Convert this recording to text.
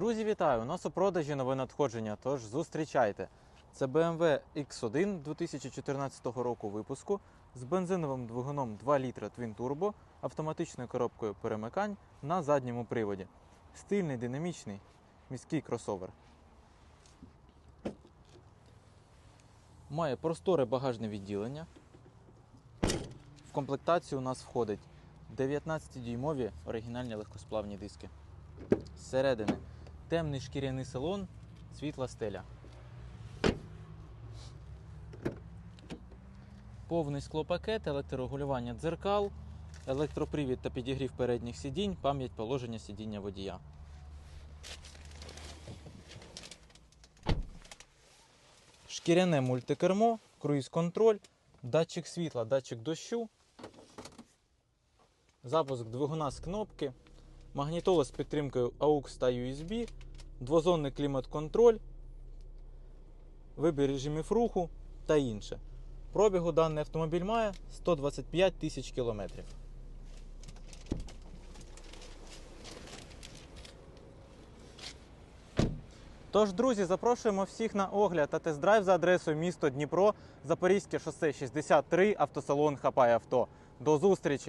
Друзі, вітаю! У нас у продажі нове надходження, тож зустрічайте. Це BMW X1 2014 року випуску з бензиновим двигуном 2 літра Twin Turbo, автоматичною коробкою перемикань на задньому приводі. Стильний, динамічний міський кросовер. Має просторе багажне відділення. В комплектацію у нас входить 19-дюймові оригінальні легкосплавні диски. Зсередини темний шкіряний салон, світла стеля. Повний склопакет, електрорегулювання дзеркал, електропривід та підігрів передніх сидінь, пам'ять положення сидіння водія. Шкіряне мультикермо, круїз-контроль, датчик світла, датчик дощу, запуск двигуна з кнопки, магнітола з підтримкою AUX та USB, двозонний клімат-контроль, вибір режимів руху та інше. Пробігу даний автомобіль має 125 тисяч кілометрів. Тож, друзі, запрошуємо всіх на огляд та тест-драйв за адресою місто Дніпро, Запорізьке шосе 63, автосалон Хапай Авто. До зустрічі!